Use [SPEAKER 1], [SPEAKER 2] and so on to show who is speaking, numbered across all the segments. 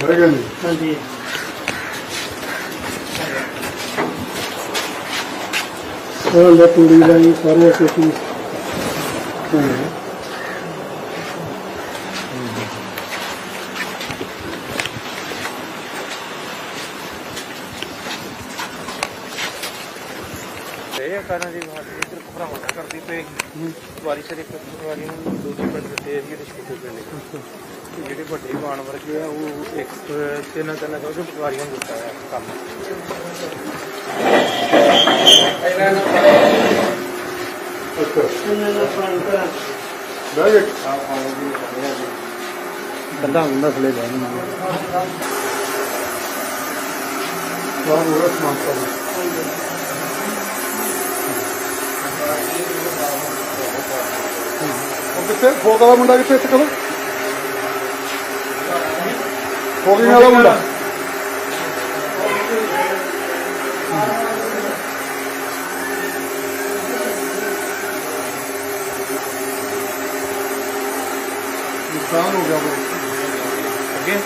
[SPEAKER 1] ਬੜੇ ਗੱਲ
[SPEAKER 2] ਹਾਂਜੀ। ਉਹ ਲੈ ਕੁੜੀ ਲਈ ਸਾਰੇ ਕੁਝ
[SPEAKER 3] ਇਹ ਕਾਰਨ ਦੀ ਭਰਾਵਾਂ ਕਰਦੀ ਪਈ ਵਾਰੀ ਸਿਰ ਇੱਕ ਵਾਰੀ ਨੂੰ ਦੂਜੀ ਪਿੰਡ ਦੇ ਏਰੀਏ ਦੇ ਛੋਟੇ ਪਿੰਡ ਜਿਹੜੇ ਵੱਡੇ ਬਾਣ ਵਰਗੇ ਆ ਉਹ ਇੱਕ ਤਿੰਨ ਤਿੰਨ ਚੌਥੇ ਵਾਰੀਆਂ ਦਿੱਤਾ ਹੈ ਕੰਮ
[SPEAKER 1] ਅੱਛਾ
[SPEAKER 2] ਇਹਨਾਂ ਦਾ ਪਾਣੀ ਕਰਾ
[SPEAKER 1] ਬਹਿ ਗਏ
[SPEAKER 3] ਕੰਦਾ ਹੁੰਦਾ ਥਲੇ ਲੈ
[SPEAKER 1] ਤਾਂ ਉਹ ਸਮਾਨ ਕਰ ਉਹ ਕਿੱਥੇ ਫੋਕ ਵਾਲਾ ਮੁੰਡਾ ਕਿੱਥੇ ਇੱਥੇ ਕਰੋ ਫੋਕਿੰਗ ਵਾਲਾ ਮੁੰਡਾ ਨੁਕਸਾਨ ਹੋ ਗਿਆ ਬਈ
[SPEAKER 3] ਅੱਗੇ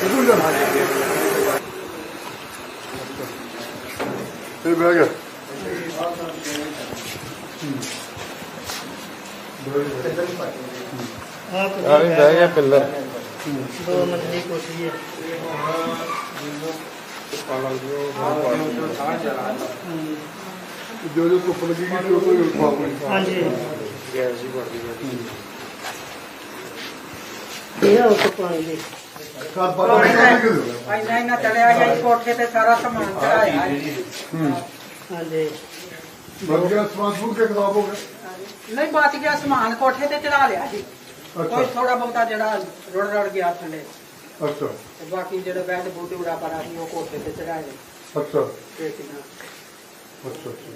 [SPEAKER 1] ਕਿਦੋਂ ਜਾ ਤੇ ਬਹਿ ਗਿਆ
[SPEAKER 2] ਆਪ
[SPEAKER 3] ਆ ਵੀ ਬਹਿ ਗਿਆ ਪਿੱਲਰ
[SPEAKER 2] ਦੋ ਮੰਜ਼ਲੀ ਕੋਠੀ ਹੈ
[SPEAKER 1] ਜੋ ਜੋ ਧੁੱਪ ਲੱਗੇਗੀ ਤੇ ਉਹ ਤੋਂ ਹੀ ਉਠਾ ਪਈ
[SPEAKER 2] ਹਾਂਜੀ
[SPEAKER 3] ਗੈਸ ਹੀ ਵੜਦੀ ਹੈ
[SPEAKER 2] ਇਹ ਉਹ ਤੋਂ ਪਾਣੀ ਦੇ
[SPEAKER 1] ਘਰ ਬਾਹਰ ਨਿਕਲ ਕੇ ਦਿਓ
[SPEAKER 4] ਇੰਨਾ ਇੰਨਾ ਚੜਿਆ ਗਿਆ ਜੀ ਕੋਠੇ ਤੇ ਸਾਰਾ ਸਮਾਨ ਚੜਾਇਆ
[SPEAKER 1] ਹੂੰ
[SPEAKER 2] ਹਾਂਜੀ
[SPEAKER 1] ਬਣ ਗਿਆ ਸਮਾਨ ਫੂਕ ਕੇ ਖਰਾਬ ਹੋ ਗਿਆ
[SPEAKER 4] ਨਹੀਂ ਬਚ ਗਿਆ ਸਮਾਨ ਕੋਠੇ ਤੇ ਚੜਾ ਲਿਆ ਜੀ। ਕੋਈ
[SPEAKER 1] ਅੱਛਾ
[SPEAKER 4] ਥੋੜਾ ਬਹੁਤਾ ਜਿਹੜਾ ਰੁੜ ਰੁੜ ਗਿਆ ਥੱਲੇ।
[SPEAKER 1] ਅੱਛਾ।
[SPEAKER 4] ਤੇ ਬਾਕੀ ਜਿਹੜੇ ਬੈੱਡ ਬੂਟ ਉੜਾ ਪਰਾ ਸੀ ਉਹ ਕੋਠੇ ਤੇ ਚੜਾਏ।
[SPEAKER 1] ਅੱਛਾ।
[SPEAKER 4] ਪੇਟੀਆਂ
[SPEAKER 1] ਅੱਛਾ ਅੱਛਾ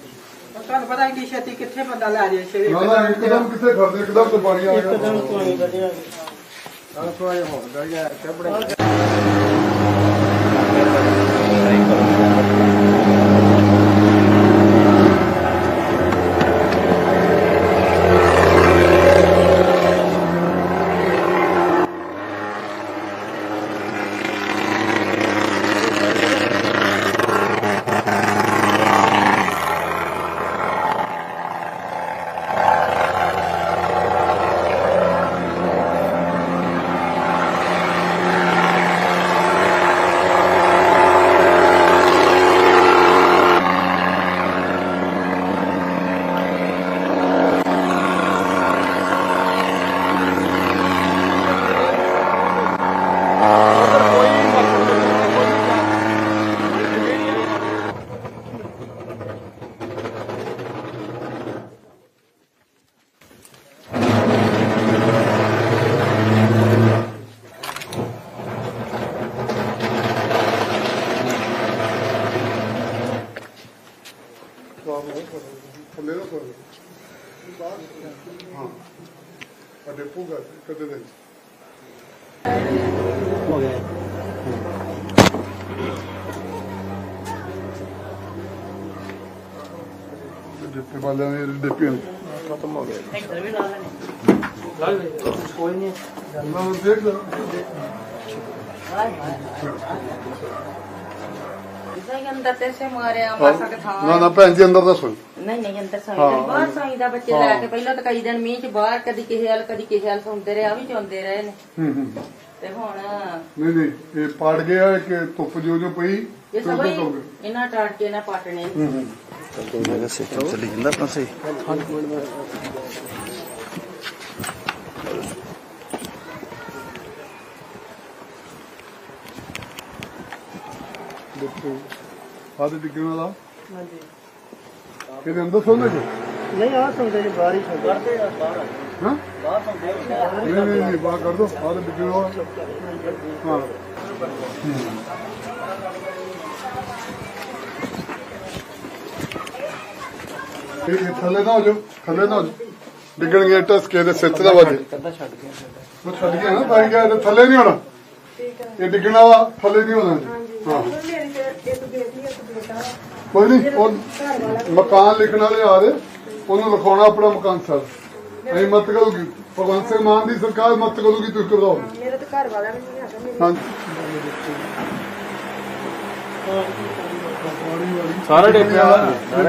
[SPEAKER 4] ਪਰ ਤੁਹਾਨੂੰ ਪਤਾ ਇੰਨੀ ਛੇਤੀ ਕਿੱਥੇ ਬੰਦਾ ਲੈ ਜਾਏ ਸ਼ੇਰੇ
[SPEAKER 1] ਨਾ ਨਾ ਇੱਕਦਮ ਕਿੱਥੇ ਖੜਦੇ ਇੱਕਦਮ ਤੇ ਪਾਣੀ ਆ
[SPEAKER 2] ਇੱਕਦਮ
[SPEAKER 1] ਗਿਆ
[SPEAKER 2] ਪਾਣੀ ਵਧਿਆ
[SPEAKER 1] ਥੱਲੇ ਦਾ ਕੋਈ ਹਾਂ ਅਡੇ ਪੂਗਾ ਕਦੇ ਦੇ
[SPEAKER 2] ਹੋ ਗਿਆ
[SPEAKER 1] ਡਿੱਪੇ ਵਾਲਿਆਂ ਦੇ ਡਿੱਪੇ ਨੂੰ
[SPEAKER 2] ਇੱਧਰ ਵੀ ਲਾ ਲੈਣੇ ਕੋਈ ਨਹੀਂ
[SPEAKER 1] ਨੂੰ ਦੇਖ ਲਓ
[SPEAKER 5] ਨਹੀਂ ਕੇ ਥਾਂ
[SPEAKER 1] ਨਾ ਨਾ ਭੈਣ ਜੀ ਅੰਦਰ ਦੱਸੋ
[SPEAKER 5] ਨਹੀਂ ਨਹੀਂ ਅੰਦਰ ਸਾਈ
[SPEAKER 1] ਹਾਂ,
[SPEAKER 5] ਬਾਹਰ ਸਾਈ ਦਾ ਬੱਚੇ ਲੈ ਕੇ। ਪਹਿਲਾਂ ਤਾਂ ਕਈ ਦਿਨ ਮੀਂਹ ਚ ਬਾਹਰ ਕਦੀ ਕਿਸੇ ਹਾਲ ਕਦੀ ਕਿਸੇ ਹਾਲ ਸੌਂਦੇ ਰਹੇ ਆ ਵੀ ਚੌਂਦੇ ਰਹੇ ਨੇ।
[SPEAKER 1] ਹੂੰ ਹੂੰ।
[SPEAKER 5] ਤੇ ਹੁਣ
[SPEAKER 1] ਨਹੀਂ ਨਹੀਂ ਇਹ ਪੜ ਗਿਆ ਕਿ ਧੁੱਪ ਜੋ ਜੋ ਪਈ
[SPEAKER 5] ਇਹ ਸਭ ਹੀ। ਇਹਨਾਂ ਟਾਟ ਕੇ ਨਾ ਪਾਟਣੇ।
[SPEAKER 1] ਹੂੰ ਹੂੰ।
[SPEAKER 3] ਚੱਲੀ ਜਾਂਦਾ ਆਪਣਾ ਸਹੀ।
[SPEAKER 1] ਦੇਖੋ ਆਦੇ ਡਿੱਗਣ ਵਾਲਾ।
[SPEAKER 2] ਹਾਂਜੀ।
[SPEAKER 1] ਕਿਹਦੇ ਅੰਦਰ ਸੌਂਦੇ ਜੀ?
[SPEAKER 2] ਨਹੀਂ ਆ ਸੁਣਦੇ ਜੀ ਬਾਹਰ ਹੀ ਸੁਣਦੇ
[SPEAKER 1] ਹਾਂ? ਨਹੀਂ ਨਹੀਂ ਨਹੀਂ ਬਾਹਰ ਕਰ ਦੋ। ਆਦੇ ਡਿੱਗਣ ਵਾਲਾ। ਹਾਂ। ਇਹ ਇਹ ਥੱਲੇ ਨਾ ਹੋ ਜਾਓ ਥੱਲੇ ਨਾ ਹੋ ਜਾਓ। ਡਿੱਗਣਗੇ ਟਸ ਕੇ ਦੇ ਸਿਰ ਤੇ ਨਾ ਵੱਜੇ
[SPEAKER 3] ਕੱਦਾ ਛੱਡ ਗਿਆ
[SPEAKER 1] ਉਹ ਛੱਡ ਗਿਆ ਨਾ ਤਾਂ ਹੀ ਕਿਹਾ ਇਹਦੇ ਥੱਲੇ ਨਹੀਂ ਹੋਣਾ। ਇਹ ਡਿੱਗਣਾ ਵਾ ਥੱਲੇ ਨਹੀਂ ਹੋਣਾ। ਹਾਂ। ਕੋਈ ਨਹੀਂ ਉਹ ਮਕਾਨ ਲਿਖਣ ਵਾਲੇ ਆ ਰਹੇ। ਉਹਨੂੰ ਲਿਖਾਉਣਾ ਆਪਣਾ ਮਕਾਨ ਸਰ। ਨਹੀਂ ਮਤ ਕਰੂਗੀ। ਭਗਵੰਤ ਸਿੰਘ ਮਾਨ ਦੀ ਸਰਕਾਰ ਮਤ ਕਰੂਗੀ ਤੁਸੀਂ ਕਰਵਾਓ
[SPEAKER 5] ਮੇਰਾ ਤਾਂ ਘਰ ਵਾਲਾ ਵੀ ਨਹੀਂ ਹੈਗਾ ਮੇਰੇ
[SPEAKER 1] ਹਾਂਜੀ
[SPEAKER 6] ਸਾਰਾ ਡੇਪਿਆ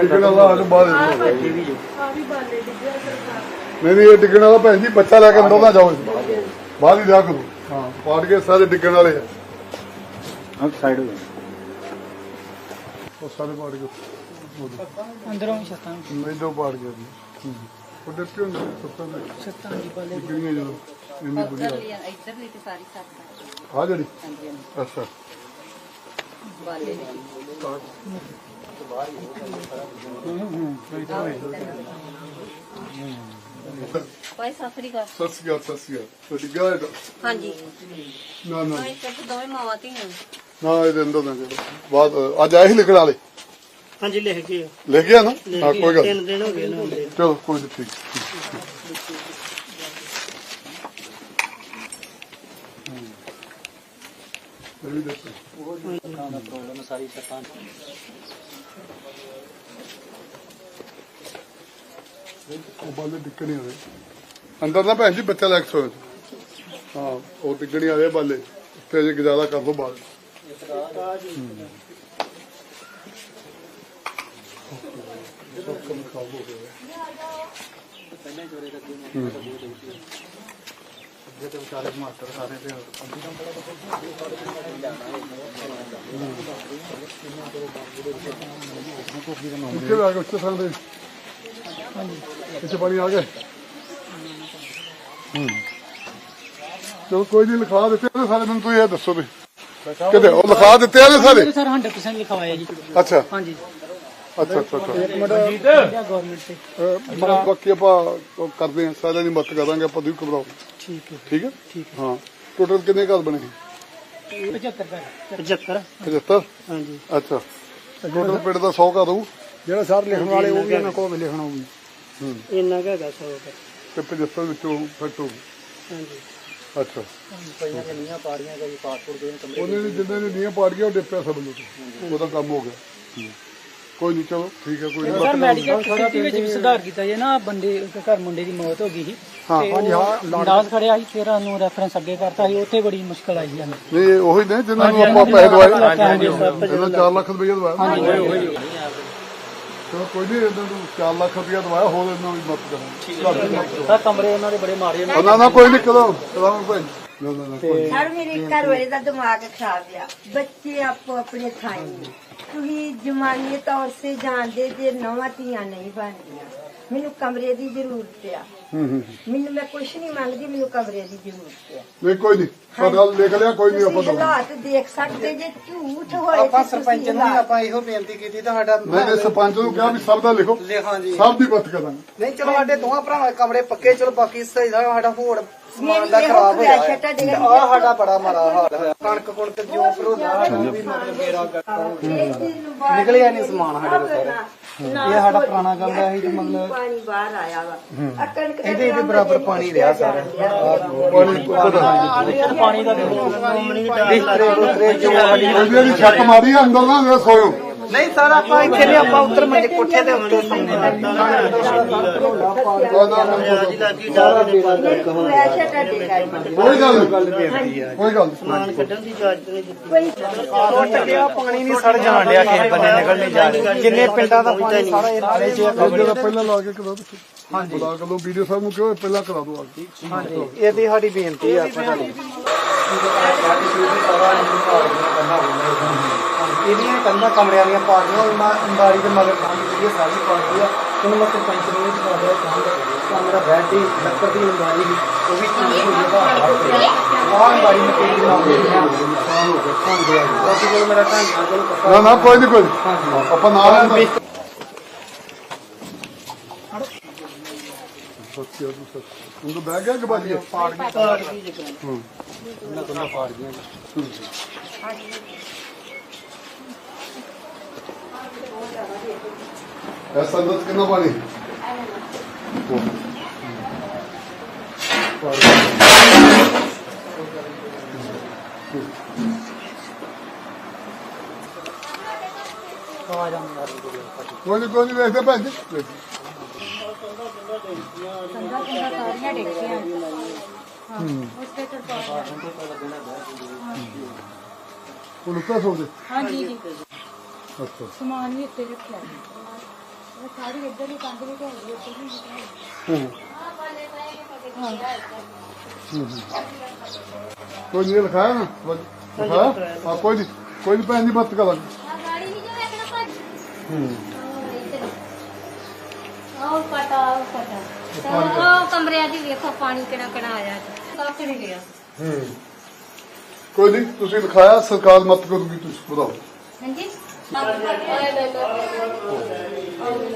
[SPEAKER 1] ਡਿੱਗਣ ਵਾਲਾ ਅੱਜ ਬਾਅਦ ਵਿੱਚ। ਨਹੀਂ ਨਹੀਂ ਇਹ ਡਿੱਗਣ ਵਾਲਾ ਭੈਣ ਜੀ ਬੱਚਾ ਲੈ ਕੇ ਅੰਦਰ ਨਾ ਜਾਓ। ਬਾਹਰ ਹੀ ਜਾ ਕਰੋ ਹਾਂ। ਪਾੜ ਕੇ ਸਾਰੇ ਡਿੱਗਣ ਵਾਲੇ ਆ।
[SPEAKER 6] ਹਾਂ ਸਾਈਡ ਹੋ
[SPEAKER 1] ਉਹ ਸਾਰੇ ਪਾੜ ਗਏ
[SPEAKER 7] ਅੰਦਰੋਂ ਛੱਤਾਂ
[SPEAKER 1] ਨਹੀਂ ਦੋ ਪਾੜ ਗਏ ਜੀ। ਉਹ ਡਿੱਪੇ ਹੁੰਦੇ ਸੱਤਾਂ ਦੇ
[SPEAKER 7] ਛੱਤਾਂ ਦੀ ਪਾਲੇ
[SPEAKER 1] ਡਿੱਗਣੀਆਂ ਜਦੋਂ। ਇੰਨੀ ਬੁਰੀ ਹਾਲਤ।
[SPEAKER 5] ਇੱਧਰ ਲਈ ਤੇ ਸਾਰੀ ਸੱਤ
[SPEAKER 1] ਆ ਜਿਹੜੀ?
[SPEAKER 5] ਹਾਂਜੀ
[SPEAKER 1] ਅੱਛਾ।
[SPEAKER 5] ਬਾਲੇ
[SPEAKER 8] ਭਾਈ ਸਤਿ ਸ੍ਰੀ ਅਕਾਲ।
[SPEAKER 1] ਸਤਿ ਸ਼੍ਰੀ ਅਕਾਲ ਸਤਿ ਸ਼੍ਰੀ ਅਕਾਲ। ਤੁਹਾਡੀ ਗੱਲ ਹੈ
[SPEAKER 8] ਹਾਂਜੀ।
[SPEAKER 1] ਨਾ ਨਾ।
[SPEAKER 8] ਭਾਈ ਸਭ ਦੋਵੇਂ ਮਾਵਾਂ ਧੀਆਂ।
[SPEAKER 1] ਨਾ ਇਹਦੇ ਅੰਦਰ ਨਾ ਕਰੋ ਬਾਅਦ ਅੱਜ ਆਏ ਸੀ ਲਿਖਣ ਵਾਲੇ?
[SPEAKER 2] ਹਾਂਜੀ ਲਿਖ ਕੇ
[SPEAKER 1] ਲੈ ਗਿਆ ਨਾ? ਹਾਂ ਕੋਈ ਗੱਲ ਨੀ।
[SPEAKER 2] ਤਿੰਨ ਦਿਨ ਹੋ ਗਏ ਨਾ ਹੁੰਦੇ
[SPEAKER 1] ਚਲੋ ਕੋਈ ਨੀ, ਠੀਕ। ਇਹ ਵੀ ਦੇਖੋ
[SPEAKER 2] ਪ੍ਰੋਬਲਮ ਸਾਰੀ ਸੱਤਾਂ
[SPEAKER 1] ਉਹ ਬਾਲੇ ਡਿੱਗਣੇ ਹੋਏ ਅੰਦਰ ਨਾ ਭੈਣ ਜੀ ਬੱਚਾ ਲੈ ਕੇ ਸੋਇਆ ਹਾਂ, ਉਹ ਡਿੱਗਣੇ ਵਾਲੇ ਬਾਲੇ ਤੇ ਜੇ ਗੁਜ਼ਾਰਾ ਕਰ ਲੋ ਕਿੱਥੇ ਆ ਗਏ ਉੱਚੇ ਥਾਂ ਦੇ ਹਾਂਜੀ ਇੱਥੇ ਪਾਣੀ ਆ ਗਿਆ ਹੂੰ ਚਲੋ ਕੋਈ ਨਹੀਂ ਲਿਖਾ ਦਿੱਤੇ ਨੇ ਸਾਰੇ ਮੈਨੂੰ ਤੁਸੀਂ ਇਹ ਦੱਸੋ ਵੀ। ਕਿਤੇ ਉਹ ਲਿਖਾ ਦਿੱਤੇ ਨੇ ਸਾਰੇ?
[SPEAKER 2] ਸਰ 100% ਲਿਖਵਾਇਆ ਜੀ।
[SPEAKER 1] ਅੱਛਾ।
[SPEAKER 2] ਹਾਂਜੀ।
[SPEAKER 1] ਅੱਛਾ ਅੱਛਾ ਅੱਛਾ।
[SPEAKER 2] ਗਵਰਨਮੈਂਟ ਤੇ।
[SPEAKER 1] ਅਹ, ਬਾਕੀ ਆਪਾਂ ਉਹ ਕਰਦੇ ਹਾਂ ਸਾਰਿਆਂ ਦੀ ਮਦਦ ਕਰਾਂਗੇ ਆਪਾਂ ਤੁਸੀਂ ਘਬਰਾਓ।
[SPEAKER 2] ਠੀਕ ਹੈ।
[SPEAKER 1] ਠੀਕ ਹੈ? ਹਾਂ। ਟੋਟਲ ਕਿੰਨੇ ਘਰ ਬਣੇ?
[SPEAKER 2] 75 ਕਰ 75
[SPEAKER 1] 75
[SPEAKER 2] ਹਾਂਜੀ।
[SPEAKER 1] ਅੱਛਾ। ਟੋਟਲ ਪਿੰਡ ਦਾ 100 ਘਰ ਹੋਊ?
[SPEAKER 2] ਜਿਹੜਾ ਸਰ ਲਿਖਣ ਵਾਲੇ ਉਹ ਵੀ ਉਹਨਾਂ ਕੋਲ ਲਿਖਣਾ ਹੋਊ
[SPEAKER 1] ਹੂੰ।
[SPEAKER 2] ਇੰਨਾ ਕੁ ਹੈਗਾ ਸੌ ਕਰ
[SPEAKER 1] ਤੇ 75 ਵਿੱਚੋਂ ਫਿੱਟ ਹੋਊ
[SPEAKER 2] ਹਾਂਜੀ।
[SPEAKER 1] ਅੱਛਾ।
[SPEAKER 2] ਪਈਆਂ ਨੇ ਨੀਆਂ ਪਾੜੀਆਂ ਕਈ ਪਾਸਪੋਰਟ ਦੇਣ ਕਮਰੇ
[SPEAKER 1] ਉਹਨੇ ਵੀ ਜਿੰਨੇ ਨੇ ਨੀਆਂ ਪਾੜ ਗਿਆ ਉਹ ਡਿੱਪਿਆ ਸਭ ਨੂੰ। ਉਹਦਾ ਕੰਮ ਹੋ ਗਿਆ। ਕੋਈ ਨਹੀਂ ਚਲੋ ਠੀਕ ਹੈ ਕੋਈ
[SPEAKER 9] ਸਰ
[SPEAKER 1] ਨਹੀਂ
[SPEAKER 9] ਮੈਡੀਕਲ ਫੈਸਿਲਿਟੀ ਵਿੱਚ ਵੀ ਸੁਧਾਰ ਕੀਤਾ ਜੇ ਨਾ ਬੰਦੇ ਘਰ ਮੁੰਡੇ ਦੀ ਮੌਤ ਹੋ ਗਈ ਸੀ।
[SPEAKER 1] ਹਾਂ
[SPEAKER 9] ਹਾਂਜੀ ਹਾਂ ਲਾਜ ਖੜਿਆ ਸੀ ਫਿਰ ਉਹਨੂੰ ਰੈਫਰੈਂਸ ਅੱਗੇ ਕਰਤਾ ਸੀ ਉੱਥੇ ਬੜੀ ਮੁਸ਼ਕਲ ਆਈ ਸਾਨੂੰ
[SPEAKER 1] ਨਹੀਂ ਇਹ ਉਹੀ ਨੇ ਜਿਨ੍ਹਾਂ ਨੂੰ ਆਪਾਂ ਪੈਸੇ ਦਵਾਏ।
[SPEAKER 9] ਹਾਂਜੀ
[SPEAKER 1] ਇਹਨਾਂ 4 ਲੱਖ ਰੁਪਏ ਦਵਾਇਆ। ਚਲੋ ਕੋਈ ਨਹੀਂ ਇਹਨਾਂ ਨੂੰ 4 ਲੱਖ ਰੁਪਏ ਦਵਾਇਆ ਹੋਰ ਇਹਨਾਂ ਦੀ ਮਦਦ ਕਰਾਂਗੇ
[SPEAKER 9] ਸਰ ਕਮਰੇ ਉਹਨਾਂ ਦੇ ਬੜੇ ਮਾੜੇ ਨੇ।
[SPEAKER 1] ਨਾ ਨਾ ਕੋਈ ਨਹੀਂ ਕਰਾਂ ਕਰਾਂ ਭਾਈ। ਨਾ ਨਾ ਨਾ ਕੋਈ ਨੀ।
[SPEAKER 10] ਸਰ ਮੇਰੇ ਘਰ ਵਾਲੇ ਦਾ ਦਿਮਾਗ ਖਰਾਬ ਆ। ਬੱਚੇ ਆਪੋ ਆਪਣੇ ਥਾਈ ਨੇ ਤੁਸੀਂ ਜਮਾਨੀ ਤੌਰ ਸੇ ਜਾਣਦੇ ਜੇ ਨਵਾਂ ਧੀਆਂ ਨਹੀਂ ਬਣਦੀਆਂ। ਮੈਨੂੰ ਕਮਰੇ ਦੀ ਜ਼ਰੂਰਤ ਆ।
[SPEAKER 1] ਹੂੰ ਹੂੰ
[SPEAKER 10] ਮੈਨੂੰ ਮੈਂ ਕੁਛ ਨਹੀਂ ਮੰਗਦੀ ਮੈਨੂੰ ਕਮਰੇ ਦੀ ਜ਼ਰੂਰਤ ਆ।
[SPEAKER 1] ਨਹੀਂ ਕੋਈ ਨਹੀਂ। ਲਿਖ ਲਿਆ ਕੋਈ ਨਹੀਂ ਆਪਾਂ
[SPEAKER 10] ਤੁਸੀਂ ਹਾਲਾਤ ਦੇਖ ਸਕਦੇ ਜੇ ਝੂਠ ਹੋਏ
[SPEAKER 7] ਆਪਾਂ
[SPEAKER 10] ਤੇ
[SPEAKER 7] ਸਰਪੰਚ ਨੂੰ ਵੀ
[SPEAKER 10] ਹਾਲਾਤ-
[SPEAKER 7] ਆਪਾਂ ਇਹੋ ਬੇਨਤੀ ਕੀਤੀ ਤੁਹਾਡਾ
[SPEAKER 1] ਨਹੀਂ ਸਰਪੰਚ ਨੂੰ ਕਿਹਾ ਵੀ ਸਭ ਦਾ ਲਿਖੋ।
[SPEAKER 7] ਲਿਖਾਂ ਜੀ।
[SPEAKER 1] ਸਭ ਦੀ ਮਦਦ ਕਰਾਂਗੇ।
[SPEAKER 7] ਨਹੀਂ ਚਲੋ ਸਾਡੇ ਦੋਹਾਂ ਭਰਾਵਾਂ ਦੇ ਕਮਰੇ ਪੱਕੇ ਚਲੋ ਬਾਕੀ ਸਹੀ ਦਾ ਸਾਡਾ ਹੋਰ ਸਮਾਨ ਦਾ
[SPEAKER 10] ਮੇਰੀ
[SPEAKER 7] ਖਰਾਬ ਹੋਇਆ
[SPEAKER 10] ਖੁਆਇਸ਼ ਹੈ। ਤੁਹਾਡੇ
[SPEAKER 7] ਆ
[SPEAKER 10] ਨਾਲ।
[SPEAKER 7] ਸਾਡਾ ਬੜਾ ਮਾੜਾ ਹਾਲ ਹੋਇਆ। ਕਣਕ ਕੁਣਕ ਜੋ ਭਰੋਦਾ ਸਾਡਾ ਉਹ ਵੀ ਮਤਲਬ ਮੇਰਾ ਨਿਕਲਿਆ। ਨਹੀਂ ਸਮਾਨ ਸਾਡੇ ਕੋਲ ਸਾਰਾ। ਇਹ ਸਾਡਾ ਪੁਰਾਣਾ ਕਮਰਾ ਸੀ ਤੇ ਮਤਲਬ
[SPEAKER 10] ਪਾਣੀ ਬਾਹਰ ਆਇਆ ਵਾ। ਆ ਕਣਕ ਦਾ
[SPEAKER 7] ਇਹਦੇ ਇਹਦੇ ਬਰਾਬਰ ਪਾਣੀ ਰਿਹਾ। ਸਾਰਾ
[SPEAKER 9] ਪਾਣੀ ਦਾ
[SPEAKER 7] ਬਿਸਤਰੇ ਬੁਸਤਰੇ ਜੋ ਸਾਡੀ
[SPEAKER 1] ਉਹਦੇ ਦੀ ਛੱਕ ਮਾਰੀ ਅੰਦਰ ਨਾ ਸੋਇਓ
[SPEAKER 7] ਨਹੀਂ ਸਰ ਆਪਾਂ ਇੱਥੇ ਨਹੀਂ ਆਪਾਂ ਉੱਤਰ ਮੰਜੇ ਕੋਠੇ ਦੇ ਉੱਤੇ ਸੌਂਦੇ ਹਾਂ
[SPEAKER 1] ਕੋਈ ਗੱਲ ਕੋਈ ਗੱਲ
[SPEAKER 7] ਟੁੱਟ ਗਿਆ ਪਾਣੀ ਨਹੀਂ ਸੜ ਜਾਣ ਡਿਆ ਕਿਸੇ ਬੰਨੇ ਨਿਕਲ ਨਹੀਂ ਜਾ ਰਿਹਾ। ਜਿੰਨੇ ਪਿੰਡਾਂ ਦਾ ਪਾਣੀ ਸਾਰਾ ਇਹ ਨਾਲੇ 'ਚ।
[SPEAKER 1] ਜਿਹੜਾ ਪਹਿਲਾਂ ਲਾ ਕੇ ਕਰਾ ਹਾਂਜੀ। ਬੁਲਾ ਕੇ ਵੀਡੀਓ ਸਾਹਿਬ ਨੂੰ ਕਿਹਾ ਪਹਿਲਾਂ ਕਰਾ ਦੋ ਆ
[SPEAKER 7] ਹਾਂਜੀ। ਇਹਦੀ ਸਾਡੀ ਬੇਨਤੀ ਆ ਆਪਾਂ ਤੁਹਾਨੂੰ ਇਹਦੀਆਂ ਕੰਧਾਂ ਕਮਰਿਆਂ ਦੀਆਂ ਪਾ ਦੀਆਂ ਉਹਨਾਂ ਅੰਦਾਰੀ ਦੇ ਮਗਰ ਕੰਮ ਜਿਹੜੀ ਸਾਰੀ ਪਾ ਗਈ ਆ ਉਹਨੂੰ ਮੈਂ ਸਰਪੰਚ ਨੂੰ ਵੀ ਦਿਆ ਚਾਹੁੰਦਾ ਕਮਰਾ ਬੈੱਡ ਦੀ ਲੱਕੜ ਦੀ ਅੰਦਾਰੀ ਸੀ, ਉਹ ਵੀ ਚੀਜ਼ ਹੋਈ ਆ ਬਾਹਰ ਅੰਦਾਰੀ ਨੂੰ ਢਾਂਚਾ ਚਲੋ ਪੱਕਾ
[SPEAKER 1] ਨਾ ਨਾ ਕੋਈ ਨਹੀਂ ਕੋਈ। ਆਪਾਂ ਨਾਲ ਸੱਚੀ ਤੂੰ ਸੱਚ ਉਹ ਬਹਿ ਗਿਆ ਕਿ ਬਾਜੀ? ਪਾੜ ਹੂੰ। ਇਹ ਸੰਦਤ ਕਿੰਨਾ ਪਾਣੀ ਕੋਈ ਨਹੀਂ ਕੋਈ ਨਹੀਂ ਵੇਖਦੇ ਭੈਣ ਜੀ
[SPEAKER 11] ਕੰਦਾ ਕੰਦਾ ਸਾਰੀਆਂ ਡਿੱਗੀਆਂ ਹਾਂ ਉਸ ਤੇ ਤਰਪਾਲ
[SPEAKER 1] ਉਹ ਲੁੱਟਾ ਸੌਦੇ
[SPEAKER 11] ਹਾਂਜੀ ਜੀ
[SPEAKER 1] ਅੱਛਾ।
[SPEAKER 11] ਸਮਾਨ ਵੀ ਉੱਤੇ ਰੱਖਿਆ ਉਹ ਸਾਰੀ ਇੱਧਰ ਹੀ ਕੰਧ ਵੀ ਢੋਲ ਗਈ ਉੱਤੇ ਵੀ ਢੋਲ
[SPEAKER 1] ਹੂੰ।
[SPEAKER 11] ਹਾਂ।
[SPEAKER 1] ਕੋਈ ਨਹੀਂ ਲਿਖਾਇਆ ਨਾ ਲਿਖਾਇਆ ਹਾਂ ਕੋਈ ਨਹੀਂ। ਕੋਈ ਨਹੀਂ ਭੈਣ ਜੀ ਮਤ ਕਰਾਂਗੇ।
[SPEAKER 8] ਗਾੜੀ ਨਹੀਂ ਜੋ ਇੱਕ ਨਾ ਭੱਜ।
[SPEAKER 1] ਹੂੰ।
[SPEAKER 8] ਆਹ ਪਟਾ ਆਹ ਪਟਾ ਤੇ ਉਹ ਕਮਰਿਆਂ 'ਚ ਵੇਖੋ ਪਾਣੀ ਕਿਹੜਾ ਕਿਹੜਾ ਆਇਆ ਕੱਖ ਨਹੀਂ ਗਿਆ
[SPEAKER 1] ਹੂੰ। ਕੋਈ ਨਹੀਂ ਤੁਸੀਂ ਲਿਖਾਇਆ ਸਰਕਾਰ ਮਤ ਕਰੂਗੀ ਤੁਸੀਂ ਬਤਾਓ
[SPEAKER 8] ਹਾਂਜੀ?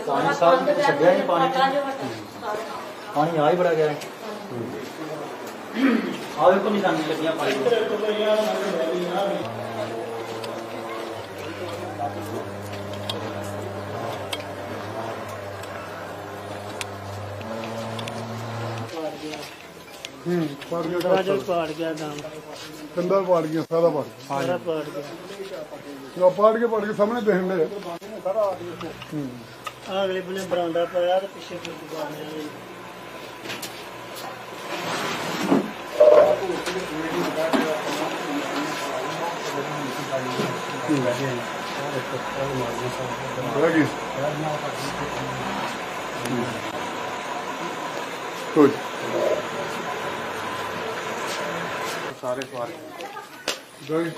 [SPEAKER 7] ਪਾਣੀ ਸਾਹਿਬ ਨੇ ਛੱਡਿਆ ਨਹੀਂ ਪਾਣੀ ਪਾਣੀ ਆ ਹੀ ਬੜਾ ਗਿਆ ਆ ਵੇਖੋ ਨਿਸ਼ਾਨੀ ਲੱਗੀਆਂ ਪਾਣੀ ਦੀਆਂ।
[SPEAKER 1] ਹੂੰ ਪਾੜ ਗਿਆ
[SPEAKER 2] ਦਰਵਾਜ਼ਾ ਵੀ ਪਾੜ ਗਿਆ। ਦਮ
[SPEAKER 1] ਕੰਦਾ ਜੋ ਪਾੜ ਕੇ ਪਾੜ ਕੇ ਸਾਹਮਣੇ ਦੇਖਣ ਦੇ
[SPEAKER 2] ਅਗਲੇ ਬੰਨੇ ਬਰਾਂਡਾ ਪਿਆ ਤੇ ਪਿੱਛੇ ਫਿਰ ਦੁਕਾਨ ਹੈ।
[SPEAKER 6] ਸਾਰੇ ਸਵਾਰ।
[SPEAKER 1] ਰਹਿ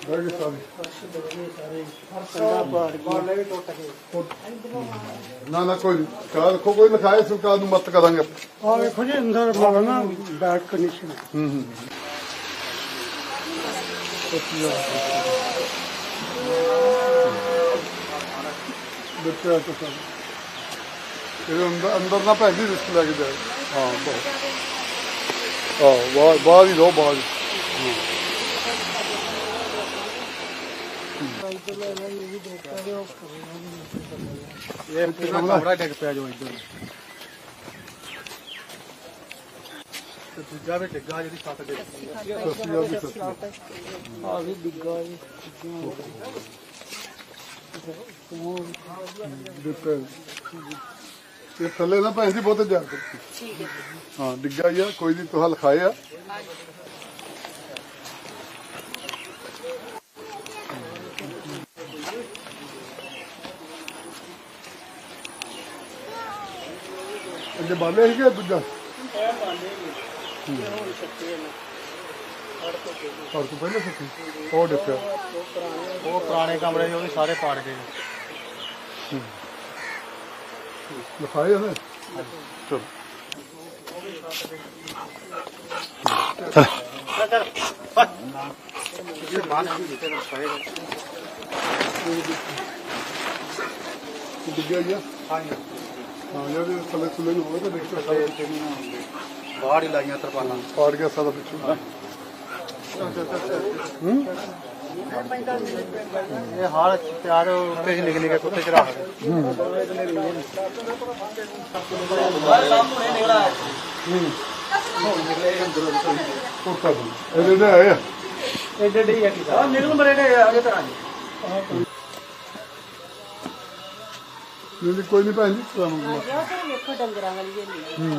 [SPEAKER 1] ਸਾਰੀ ਨਾ ਨਾ ਕੋਈ ਕਾਰ ਰੱਖੋ ਕੋਈ ਲਿਖਾਏ ਸਰਕਾਰ ਨੂੰ ਮਤ ਕਰਾਂਗੇ।
[SPEAKER 2] ਆ ਵੇਖੋ ਜੀ ਅੰਦਰ ਮਾਲਾ ਨਾ ਬੈਕ ਕੰਡੀਸ਼ਨ
[SPEAKER 1] ਹੂੰ ਹੂੰ। ਬੱਚਾ ਤਾਂ ਇਹਦੇ ਅੰਦਰ ਅੰਦਰ ਨਾ ਭੈਣ ਜੀ ਰਿਸਕ ਲੈ ਕੇ ਜਾਏ ਹਾਂ ਬਹੁਤ। ਹਾਂ ਬਾਹਰ ਬਾਹਰ ਹੀ ਰਹੋ ਬਾਹਰ ਹੀ।
[SPEAKER 6] ਇਹ ਪੂਰਾ ਕਮਰਾ ਡਿੱਗ ਪਿਆ ਜੋ ਇੱਧਰ ਤੇ ਦੂਜਾ ਵੀ ਡਿੱਗਾ ਜਿਹੜੀ ਛੱਤ ਡਿੱਗ ਪਈ ਆ।
[SPEAKER 1] ਸਤਿ ਸ਼੍ਰੀ ਅਕਾਲ ਜੀ, ਸਤਿ ਸ਼੍ਰੀ ਅਕਾਲ
[SPEAKER 2] ਆ ਵੀ ਡਿੱਗਾ ਜੀ
[SPEAKER 1] ਦਿੱਤਾ ਇਹ ਥੱਲੇ ਨਾ ਭੈਣ ਜੀ ਬਹੁਤ ਜਾ ਠੀਕ ਹੈ। ਹਾਂ ਡਿੱਗਾ ਹੀ ਆ ਕੋਈ ਨਹੀਂ ਤੁਹਾਂ ਲਿਖਾਏ ਆ। ਅੱਗੇ ਬਾਲੇ ਸੀਗੇ ਦੂਜਾ? ਔਰ ਤੋਂ ਪਹਿਲੇ ਸੱਚੀ ਉਹ ਡਿੱਪਿਆ
[SPEAKER 6] ਉਹ ਪੁਰਾਣੇ ਕਮਰੇ ਜੋ ਸਾਰੇ ਪਾੜ ਗਏ।
[SPEAKER 1] ਲਿਖਾਏ ਆ ਨਾ ਚਲੋ ਡਿੱਗਿਆ ਗਿਆ
[SPEAKER 6] ਹਾਂਜੀ
[SPEAKER 1] ਹਾਂ। ਜਿਹੜੇ ਥੱਲੇ ਥੱਲੇ ਨੂੰ ਹੋਵੇ ਤਾਂ ਦੇਖ ਕੇ ਸਾਰਾ
[SPEAKER 6] ਬਾਹਰ ਹੀ ਲਾਈਆਂ ਤਰਪਾਲਾਂ
[SPEAKER 1] ਪਾੜ ਗਿਆ ਸਾਰਾ ਪਿੱਛੋਂ
[SPEAKER 6] ਇਹ ਹਾਲ ਤਿਆਰ ਉੱਤੇ ਹੀ ਨਿਕ ਨਿਕੇ ਕੁੱਤੇ ਚੜਾ ਦੇ
[SPEAKER 1] ਕੁੱਤਾ ਬਣ ਇਹਦੇ ਦੇ ਆਏ ਆ
[SPEAKER 2] ਐਡੇ ਡੇ ਆ ਕੀ ਆ ਨਿਕਲ ਮਰੇ ਡੇ ਆ ਜੇ ਤਰ੍ਹਾਂ ਜੀ
[SPEAKER 1] ਨਹੀਂ ਕੋਈ ਨਹੀਂ ਭੈਣ ਜੀ ਤੁਹਾਨੂੰ
[SPEAKER 5] ਵੇਖੋ ਡੰਗਰਾਂ ਵਾਲੀ ਵੇਲੀ।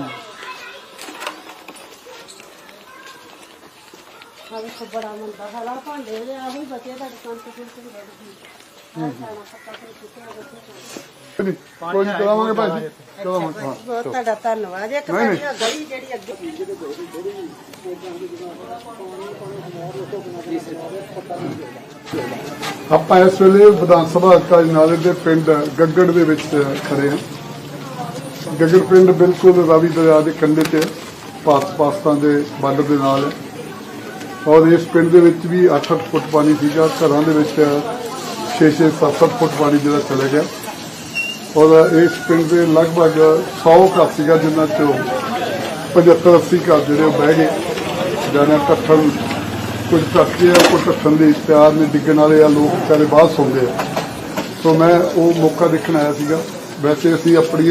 [SPEAKER 11] ਆ ਵੇਖੋ ਬੜਾ ਮੰਦਾ ਹਾਲਾ ਭਾਂਡੇ ਦੇ ਆਹੀ ਬਚੇ ਤੁਹਾਡੇ ਕੰਨ ਤੇ ਕੁਝ ਵੀ ਬੜੀ ਹਾਂ ਸਾਣਾ ਪੱਕਾ ਤੇ ਕਿਤੇ
[SPEAKER 1] ਕੋਈ ਨਹੀਂ ਕੋਈ ਨਹੀਂ ਕਰਾਵਾਂਗੇ ਭੈਣ ਜੀ ਕਰਾਵਾਂਗੇ ਹਾਂ
[SPEAKER 10] ਬਹੁਤ ਤੁਹਾਡਾ ਧੰਨਵਾਦ। ਇੱਕ ਗਲੀ ਜਿਹੜੀ ਅੱਗੇ
[SPEAKER 1] ਆਪਾਂ ਇਸ ਵੇਲੇ ਵਿਧਾਨ ਸਭਾ ਹਲਕਾ ਨਾਲੇ ਦੇ ਪਿੰਡ ਗੱਗੜ ਦੇ ਵਿੱਚ ਖੜੇ ਹਾਂ। ਗੱਗੜ ਪਿੰਡ ਬਿਲਕੁਲ ਰਾਵੀ ਦਰਿਆ ਦੇ ਕੰਢੇ ਤੇ ਪਾਕਿਸਤਾਨ ਦੇ ਬਾਰਡਰ ਦੇ ਨਾਲ ਹੈ। ਔਰ ਇਸ ਪਿੰਡ ਦੇ ਵਿੱਚ ਵੀ 8-8 ਫੁੱਟ ਪਾਣੀ ਸੀਗਾ, ਘਰਾਂ ਦੇ ਵਿੱਚ 6-6 7-7 ਫੁੱਟ ਪਾਣੀ ਜਿਹੜਾ ਚਲਾ ਗਿਆ। ਔਰ ਇਸ ਪਿੰਡ ਦੇ ਲਗਭਗ 100 ਘਰ ਸੀਗਾ ਜਿਨ੍ਹਾਂ ਚੋਂ 75-80 ਘਰ ਜਿਹੜੇ ਉਹ ਬਹਿ ਗਏ। ਜਾਣਾ ਕੱਠਣ ਕੁਝ ਟੱਕੇ ਆ, ਕੁਝ ਟੱਕਣ ਦੇ ਪਿਆਰ ਨੇ, ਡਿੱਗਣ ਵਾਲੇ ਆ, ਲੋਕ ਵਿਚਾਰੇ ਬਾਹਰ ਸੌਂਦੇ ਆ ਸੋ ਮੈਂ ਉਹ ਮੌਕਾ ਦੇਖਣ ਆਇਆ ਸੀਗਾ। ਵੈਸੇ ਅਸੀਂ ਆਪਣੀਆਂ